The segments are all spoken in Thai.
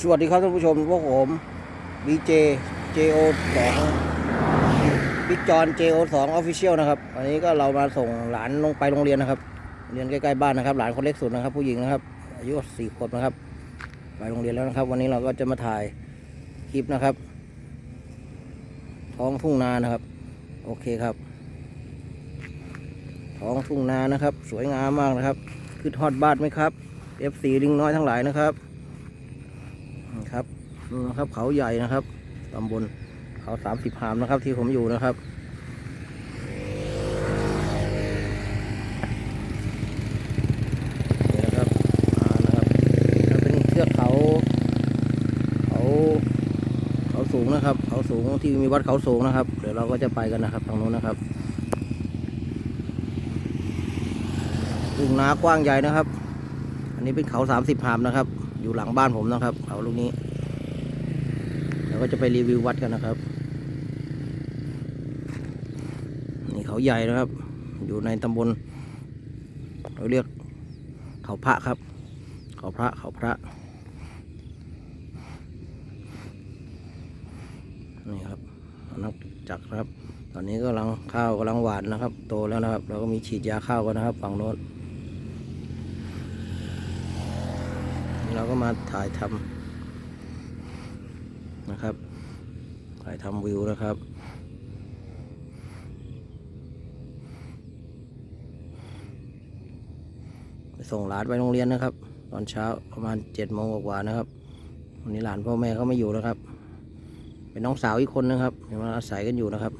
สวัสดีครับท่านผู้ชมพวกผมบีเจ JO สองบิ๊กจอน JO สองออฟฟิเชียลนะครับ อันนี้ก็เรามาส่งหลานลงไปโรงเรียนนะครับ เรียนใกล้ๆบ้านนะครับ หลานคนเล็กสุดนะครับ ผู้หญิงนะครับ อายุสี่ขวบนะครับ ไปโรงเรียนแล้วนะครับ วันนี้เราก็จะมาถ่ายคลิปนะครับ ท้องทุ่งนานะครับ โอเคครับ ท้องทุ่งนานะครับ สวยงามมากนะครับ คือทอดบ้านไหมครับ F4 ลิงน้อยทั้งหลายนะครับ ครับดูนะครับเขาใหญ่นะครับตำบลเขาสามสิบหามนะครับ ที่ผมอยู่นะครับนี่นะครับอ่านะครับแล้วเป็นเทือกเขาเขาเขาสูงนะครับ เขาสูงที่มีวัดเขาสูงนะครับ เดี๋ยวเราก็จะไปกันนะครับทางนู้นนะครับทุ่งนากว้างใหญ่นะครับ อันนี้เป็นเขาสามสิบหามนะครับ อยู่หลังบ้านผมนะครับ เขาลูกนี้เดี๋ยวก็จะไปรีวิววัดกันนะครับ นี่เขาใหญ่นะครับ อยู่ในตำบลเราเรียกเขาพระครับ เขาพระเขาพระนี่ครับนักจักครับ ตอนนี้ก็กำลังข้าวกำลังหวานนะครับ โตแล้วนะครับเราก็มีฉีดยาข้าวกันนะครับ ฝั่งโน้น เรา ก็มาถ่ายทำนะครับ ถ่ายทำวิวนะครับไปส่งหลานไปโรงเรียนนะครับ ตอนเช้าประมาณเจ็ดโมงกว่าๆนะครับวันนี้หลานพ่อแม่เขาไม่อยู่นะครับ เป็นน้องสาวอีกคนนะครับยังมาอาศัยกันอยู่นะครับ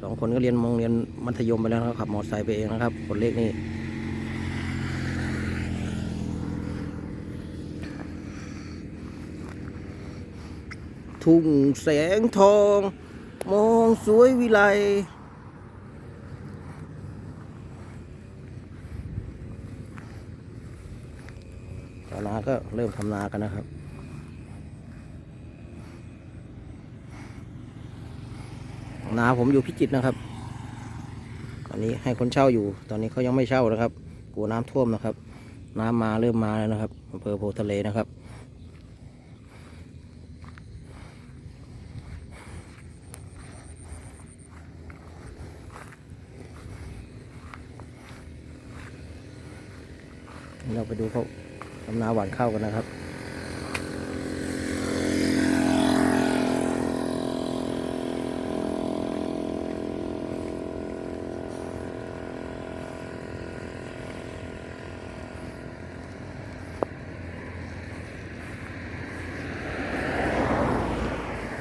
สองคนก็เรียนโรงเรียนมัธยมไปแล้วครับขับมอเตอร์ไซค์ไปเองนะครับคนเล็กนี่ ทุ่งแสงทอง มองสวยวิไลชาวนาก็เริ่มทำนากันนะครับนาผมอยู่พิจิตรนะครับ ตอนนี้ให้คนเช่าอยู่ ตอนนี้เขายังไม่เช่านะครับ กลัวน้ำท่วมนะครับ น้ำมาเริ่มมาแล้วนะครับอำเภอโพทะเลนะครับ เราไปดูเขาทำนาหวานข้าวกันนะครับ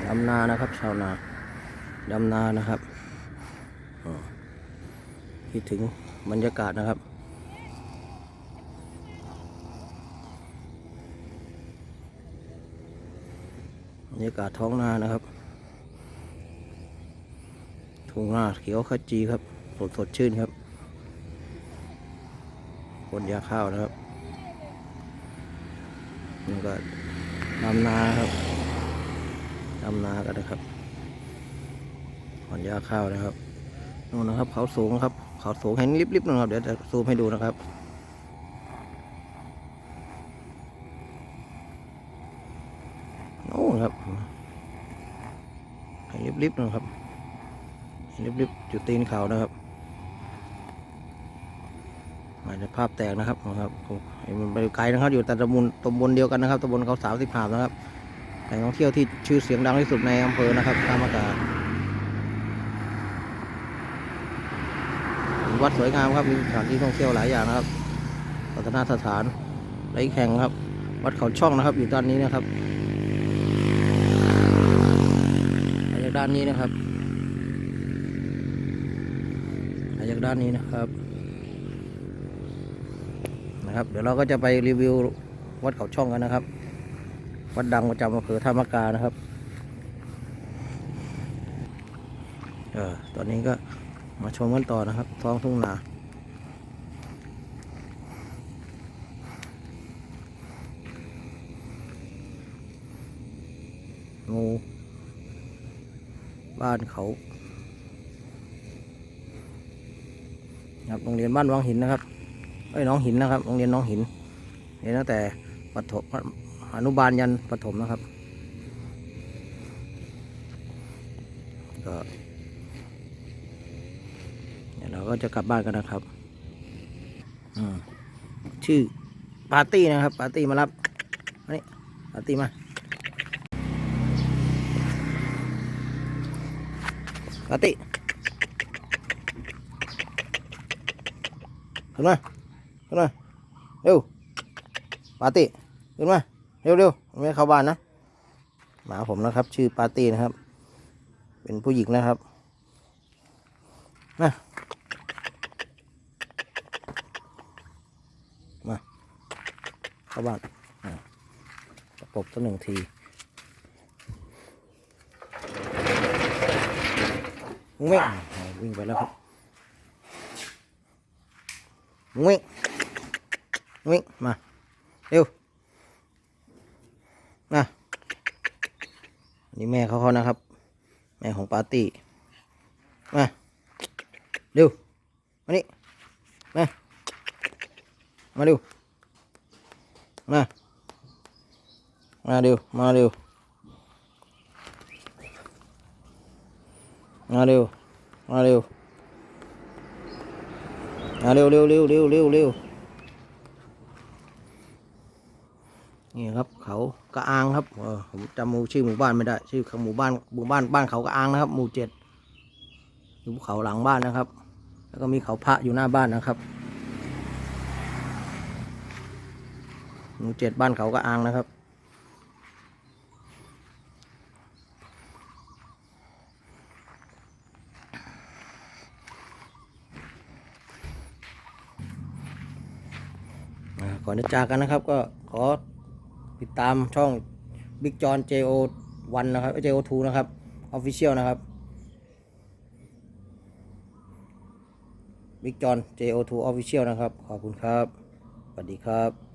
ดำนานะครับชาวนาดำนานะครับอ๋อคิดถึงบรรยากาศนะครับ บ รรยากาศท้องนานะครับ ทุ่งนาเขียวขจีครับ สดสดชื่นครับผลยาข้าวนะครับนี่ก็ดำนาครับดำนากันนะครับผลยาข้าวนะครับนู่นนะครับ เขาสูงครับ เขาสูงเห็นลิบๆนะครับ เดี๋ยวจะซูมให้ดูนะครับ โอ้ครับให้ ลิบๆนะครับลิบๆจุดตีนเขานะครับอาจจะภาพแตกนะครับนะครับมันไปไกลนะครับ อยู่แต่ตำบลตำบลเดียวกันนะครับตำบลเขาสามสิบหามนะครับแหล่งท่องเที่ยวที่ชื่อเสียงดังที่สุดในอำเภอนะครับท่ามะกาเป็นวัดสวยงามครับมีสถานที่ท่องเที่ยวหลายอย่างนะครับพัฒนาสถานไรแข่งครับ วัดเขาช่องนะครับ อยู่ด้านนี้นะครับ มาจาก ด้านนี้นะครับมาจากด้านนี้นะครับ นะครับ เดี๋ยวเราก็จะไปรีวิววัดเขาช่องกันนะครับ วัดดังประจำอำเภอท่ามะกานะครับเออตอนนี้ก็มาชมกันต่อนะครับ ท้องทุ่งนางู บ้านเขาครับโรงเรียนบ้านวังหินนะครับเอ้น้องหินนะครับโรงเรียนน้องหินเรียนตั้งแต่ปฐมอนุบาลยันประถมนะครับก็เดี๋ยวเราก็จะกลับบ้านกันนะครับอืมชื่อปาร์ตี้นะครับ ปาร์ตี้มารับนี่ปาร์ตี้มา ปาตีขึ้นมาขึ้นมาเร็วปาตีขึ้นมาเร็วเร็วไม่เข้าบ้านนะหมาผมนะครับ ชื่อปาตีนะครับ เป็นผู้หญิงนะครับมามาเข้าบ้านอะตะปบสักหนึ่งที วิ่งวิ่งไปแล้วครับวิ่งวิ่งมาเร็วนะนี่แม่เขาเขานะครับ แม่ของปาร์ตี้มาเร็วมานี่มามาเร็วมามาเร็วมาเร็ว มาเร็ว มาเร็ว มาเร็วเร็วเร็วเร็วเร็วเร็วนี่ครับ เขากระอางครับเออผมจำหมู่ชื่อหมู่บ้านไม่ได้ ชื่อหมู่บ้านหมู่บ้านบ้านเขากระอางนะครับ หมู่เจ็ดอยู่ภูเขาหลังบ้านนะครับ แล้วก็มีเขาพระอยู่หน้าบ้านนะครับ หมู่เจ็ดบ้านเขากระอางนะครับ ก่อนจะจากกันนะครับ ก็ขอติดตามช่อง Big John JO1 นะครับ JO2 นะครับ Official นะครับ Big John JO2 Official นะครับ ขอบคุณครับ สวัสดีครับ